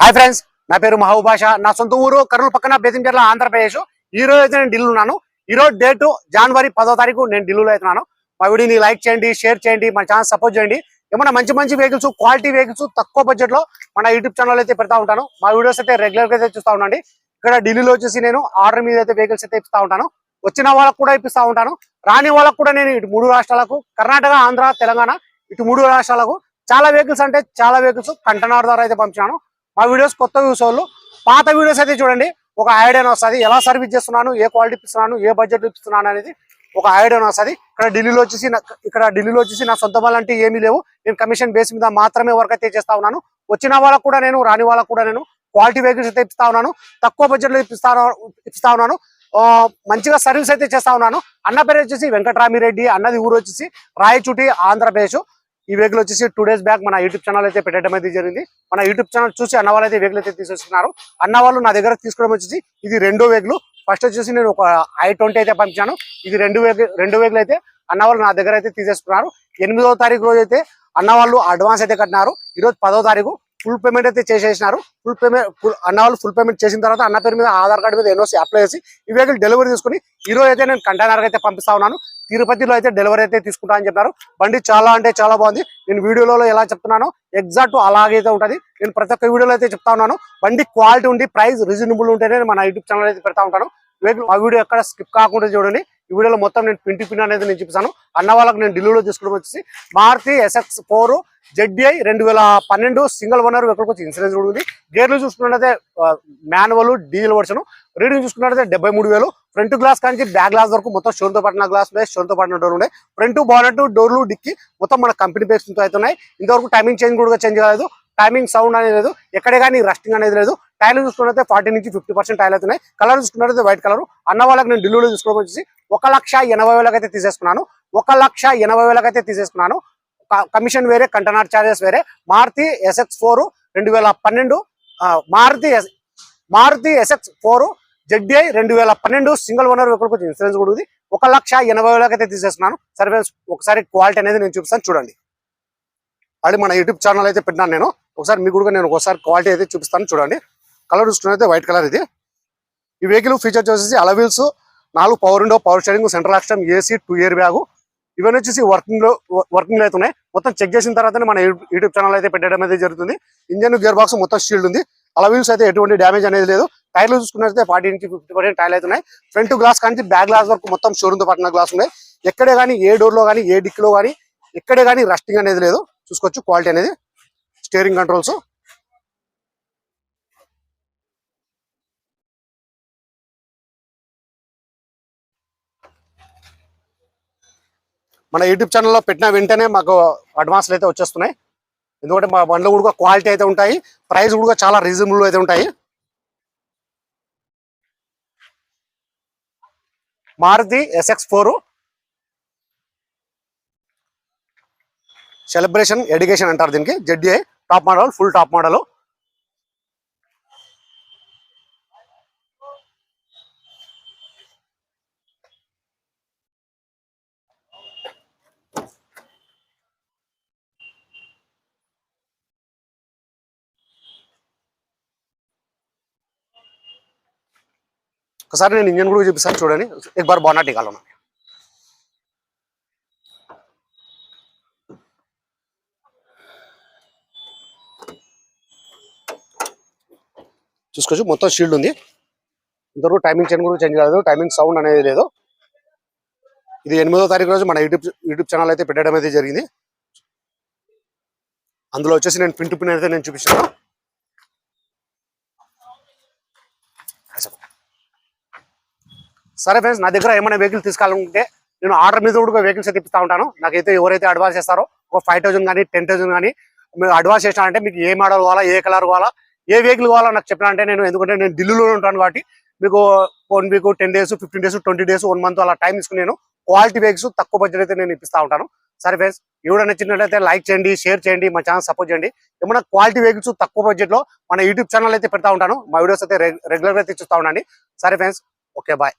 Hi friends నా పేరు మహబూబాష నా సొంత ఊరు కర్నూలు పక్కన బేతంచెర్ల ఆంధ్రప్రదేశ్. ఈ రోజు అయితే నేను ఢిల్లీ ఉన్నాను. ఈ రోజు డేట్ జనవరి పదో తారీఖు నేను ఢిల్లీలో అవుతున్నాను మా వీడియోని లైక్ చేయండి షేర్ చేయండి మన ఛానల్ సపోర్ట్ చేయండి. ఏమన్నా మంచి మంచి వెహికల్స్ క్వాలిటీ వెహికల్స్ తక్కువ బడ్జెట్లో మన యూట్యూబ్ ఛానల్ అయితే పెడతా ఉంటాను. మా వీడియోస్ అయితే రెగ్యులర్గా అయితే చూస్తూ ఉండండి. ఇక్కడ ఢిల్లీలో వచ్చేసి నేను ఆర్డర్ మీద అయితే వెహికల్స్ అయితే ఇస్తా ఉంటాను. వచ్చిన వాళ్ళకు కూడా ఇప్పిస్తా ఉంటాను. రాని వాళ్ళకు కూడా నేను ఇటు మూడు రాష్ట్రాలకు కర్ణాటక ఆంధ్ర తెలంగాణ ఇటు మూడు రాష్ట్రాలకు చాలా వెహికల్స్ అంటే చాలా వెహికల్స్ కంటైనర్ ద్వారా అయితే పంపించాను ఆ వీడియోస్ కొత్త వ్యూస్ వాళ్ళు పాత వీడియోస్ అయితే చూడండి ఒక ఐడియా వస్తుంది ఎలా సర్వీస్ చేస్తున్నాను ఏ క్వాలిటీ ఇస్తున్నాను ఏ బడ్జెట్ ఇస్తున్నాను అనేది ఒక ఐడియా వస్తుంది. ఇక్కడ ఢిల్లీలో వచ్చేసి ఇక్కడ ఢిల్లీలో వచ్చేసి నా సొంత వాళ్ళంటే ఏమీ లేవు. నేను కమిషన్ బేస్ మీద మాత్రమే వర్క్ అయితే చేస్తా ఉన్నాను. వచ్చిన వాళ్ళకు కూడా నేను రాని వాళ్ళకు కూడా నేను క్వాలిటీ వెహికల్స్ అయితే ఇస్తా ఉన్నాను. తక్కువ బడ్జెట్లో ఇప్పిస్తా ఇప్పిస్తా ఉన్నాను. మంచిగా సర్వీస్ అయితే చేస్తా ఉన్నాను. అన్న పేరు వచ్చేసి వెంకటరామిరెడ్డి అన్నది ఊరు వచ్చేసి రాయచూటి ఆంధ్రప్రదేశ్. ఈ వెహికల్ వచ్చేసి టూ డేస్ బ్యాక్ మన యూట్యూబ్ ఛానల్ అయితే పెట్టడం అయితే జరిగింది. మన యూట్యూబ్ ఛానల్ చూసి అన్న వాళ్ళు అయితే వెహికల్ అయితే తీసుకొస్తున్నారు అన్న వాళ్ళు నా దగ్గర తీసుకోవడం వచ్చేసి ఇది రెండో వెహికల్ ఫస్ట్ వచ్చేసి నేను ఒక ఐ ట్వంటీ అయితే పంపించాను. ఇది రెండు వెహికల్ రెండు వెహికల్ అయితే అన్న వాళ్ళు నా దగ్గర అయితే తీసేసుకున్నారు. ఎనిమిదో తారీఖు రోజు అయితే అన్న వాళ్ళు అడ్వాన్స్ అయితే కట్టినారు. ఈ రోజు పదో తారీఖు ఫుల్ పేమెంట్ అయితే చేసేసినారు. ఫుల్ పేమెంట్ అన్న వాళ్ళు ఫుల్ పేమెంట్ చేసిన తర్వాత అన్న పేరు మీద ఆధార్ కార్డు మీద ఎన్ఓసి అప్లై చేసి ఈ వెహికల్ డెలివరీ తీసుకుని ఈ రోజు అయితే నేను కంటైనర్గా అయితే పంపిస్తా ఉన్నాను. తిరుపతిలో అయితే డెలివరీ అయితే తీసుకుంటా అని చెప్పారు బండి చాలా అంటే చాలా బాగుంది. నేను వీడియోలో ఎలా చెప్తున్నానో ఎగ్జాక్ట్ అలాగైతే ఉంటుంది. నేను ప్రతి ఒక్క వీడియోలో అయితే చెప్తా ఉన్నాను. బండి క్వాలిటీ ఉండి ప్రైస్ రీజనబుల్ ఉంటేనే మన యూట్యూబ్ ఛానల్ అయితే పెడతా ఉంటాను. ఆ వీడియో ఎక్కడ స్కిప్ కాకుండా చూడండి. ఈ వీడియోలో మొత్తం నేను పింటి పిన్ అనేది నేను చూపిస్తాను. అన్న వాళ్ళకి నేను ఢిల్లీలో తీసుకోవడం వచ్చేసి మారుతి ఎస్ఎక్స్ ఫోర్ జెడ్ఐ రెండు వేల పన్నెండు సింగిల్ ఓనర్ ఎక్కడికి వచ్చి ఇన్సూరెన్స్ కూడా ఉంది. గేర్లు చూసుకున్నట్టయితే మాన్యువల్ డీజిల్ వర్షన్. రీడింగ్ చూసుకున్నట్టయితే డెబ్బై మూడు వేలు. ఫ్రంట్ గ్లాస్ కానీ బ్యాక్ గ్లాస్ వరకు మొత్తం షోన్తో పట్టిన గ్లాస్ ఉన్నాయి షోన్తో పట్టిన డోర్ ఉన్నాయి. ఫ్రంట్ బానెట్ డోర్లు డిక్కి మొత్తం మన కంపెనీ బేస్ అవుతున్నాయి ఇంతవరకు టైమింగ్ చేంజ్ కూడా చేంజ్ కాలేదు. టైమింగ్ సౌండ్ అనేది లేదు. ఎక్కడే కానీ రస్టింగ్ అనేది లేదు. టైల్ చూసుకున్నట్లయితే ఫార్టీ నుంచి ఫిఫ్టీ పర్సెంట్ టైల్ అవుతున్నాయి కలర్ చూసుకున్నట్లయితే వైట్ కలర్ అన్న వాళ్ళకి నేను ఢిల్లీలో తీసుకోవడం వచ్చేసి ఒక లక్ష ఎనభై వేలకైతే అయితే తీసేసుకున్నాను. ఒక లక్ష ఎనభై వేలకైతే తీసేసుకున్నాను. కమిషన్ వేరే కంటనార్ చార్జెస్ వేరే. మారుతి ఎస్ఎక్స్ ఫోర్ రెండు వేల పన్నెండు Maruti S- Maruti SX four ZDI రెండు వేల పన్నెండు సింగిల్ ఓనర్ వెహికల్ కొంచెం ఇన్సూరెన్స్ కూడా ఉంది. ఒక లక్ష ఎనభై వేలకు అయితే తీసేస్తున్నాను. సర్వీస్ ఒకసారి క్వాలిటీ అనేది నేను చూపిస్తాను చూడండి. అది మన యూట్యూబ్ ఛానల్ అయితే పెట్టినాను నేను. ఒకసారి మీకు కూడా నేను ఒకసారి క్వాలిటీ అయితే చూపిస్తాను చూడండి. కలర్ చూసుకున్నైతే వైట్ కలర్ ఇది. ఈ వెహికల్ ఫీచర్ వచ్చేసి అలవీల్స్ నాలుగు power window power steering central auction AC two year bag ఇవన్నీ వచ్చేసి వర్కింగ్లో వర్కింగ్ అవుతున్నాయి మొత్తం చెక్ చేసిన తర్వాతనే మన యూట్యూబ్ ఛానల్ అయితే పెట్టడం అయితే జరుగుతుంది. ఇంజన్ గేర్ బాక్స్ మొత్తం షీల్డ్ ఉంది. అలవీల్స్ అయితే ఎటువంటి డ్యామేజ్ అనేది లేదు. టైర్లు చూసుకున్నట్లయితే ఫార్టీ నుంచి ఫిఫ్టీ పర్సెంట్ టైర్లు అవుతున్నాయి. ఫ్రంట్ గ్లాస్ కానీ బ్యాక్ గ్లాస్ వరకు మొత్తం షోరూమ్ పట్టిన గ్లాస్ ఉన్నాయి. ఎక్కడే కానీ ఏ డోర్లో కానీ ఏ డిక్లో కానీ ఎక్కడే కానీ రస్టింగ్ అనేది లేదు. చూసుకోవచ్చు క్వాలిటీ అనేది. స్టీరింగ్ కంట్రోల్స్ మన యూట్యూబ్ ఛానల్లో పెట్టిన వెంటనే మాకు అడ్వాన్స్లు అయితే వచ్చేస్తున్నాయి. ఎందుకంటే మా బండ్లు కూడా క్వాలిటీ అయితే ఉంటాయి. ప్రైస్ కూడా చాలా రీజనబుల్ అయితే ఉంటాయి. Maruti SX four celebration education అంటారు దీనికి. ZDI top model full top model ఒకసారి నేను ఇంజన్ కూడా చూపిస్తాను చూడండి. ఎక్ బార్ బాన్నట్ ఇవ్వాలన్నా చూసుకోవచ్చు మొత్తం షీల్డ్ ఉంది. ఇంతవరకు టైమింగ్ చేయడం కూడా చేంజ్ కాలేదు. టైమింగ్ సౌండ్ అనేది లేదు. ఇది ఎనిమిదో తారీఖు రోజు మన యూట్యూబ్ యూట్యూబ్ ఛానల్ అయితే పెట్టడం అయితే జరిగింది. అందులో వచ్చేసి నేను పింటు టు పిన్ అయితే నేను చూపించాను సరే ఫ్రెండ్స్ నా దగ్గర ఏమైనా వెహికల్ తీసుకోవాలనుకుంటే నేను ఆర్డర్ మీద కూడా వెహికల్స్ అయితే ఉంటాను. నాకైతే ఎవరైతే అడ్వాన్స్ చేస్తారో ఒక ఫైవ్ థౌసండ్ కానీ టెన్ థౌసండ్ కానీ మీరు అడ్వాన్స్ చేసినారంటే మీకు ఏ మోడల్ కావాలా ఏ కలర్ కావాలా ఏ వెహికల్ కావాలో నాకు చెప్పినంటే నేను ఎందుకంటే నేను ఢిల్లీలో ఉంటాను కాబట్టి మీకు one week ten days fifteen days twenty days one month అలా టైం తీసుకుని నేను క్వాలిటీ వెహికల్స్ తక్కువ బడ్జెట్ అయితే నేను ఇప్పిస్తా ఉంటాను. సరే ఫ్రెండ్స్ ఎవరైనా నచ్చినట్లయితే లైక్ చేయండి షేర్ చేయండి మా ఛానల్ సపోర్ట్ చేయండి. ఏమైనా క్వాలిటీ వెహికల్స్ తక్కువ బడ్జెట్లో మన యూట్యూబ్ ఛానల్ అయితే పెడతా ఉంటాను. మా వీడియోస్ అయితే రెగ్యులర్ తెచ్చిస్తూ అయితే చూస్తా ఉండండి. సరే ఫ్రెండ్స్ ఓకే బాయ్